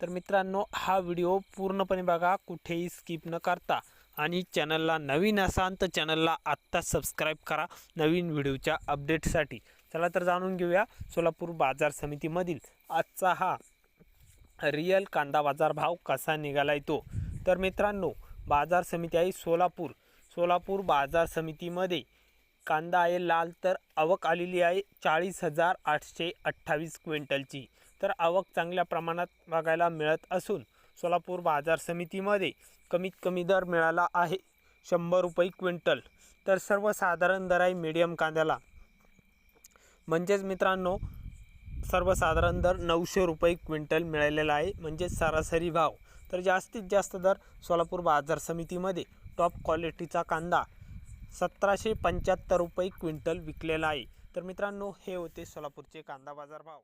तर मित्रांनो हा व्हिडिओ पूर्णपणे बघा कुठेही स्किप न करता. आणि चॅनलला नवीन असाल तर चॅनलला आत्ताच सबस्क्राईब करा नवीन व्हिडिओच्या अपडेटसाठी. चला तर जाणून घेऊया सोलापूर बाजार समितीमधील आजचा हा रिअल कांदा बाजार भाव कसा निघाला येतो तर मित्रांनो बाजार समिती आहे सोलापूर. सोलापूर बाजार समितीमध्ये कांदा आहे लाल तर आवक आलेली आहे चाळीस हजार आठशे अठ्ठावीस क्विंटलची. तर आवक चांगल्या प्रमाणात बघायला मिळत असून सोलापूर बाजार समितीमध्ये कमीत कमी दर मिळाला आहे शंभर रुपये क्विंटल. तर सर्वसाधारण दर आहे मीडियम कांद्याला. म्हणजेच मित्रांनो सर्वसाधारण दर नऊशे रुपये क्विंटल मिळालेला आहे. म्हणजेच सरासरी भाव. तर जास्तीत जास्त दर सोलापूर बाजार समितीमध्ये. टॉप क्वालिटीचा कांदा सतराशे पंच्याहत्तर रुपये क्विंटल विकलेला आहे. तर मित्रांनो हे होते सोलापूरचे कांदा बाजार भाव.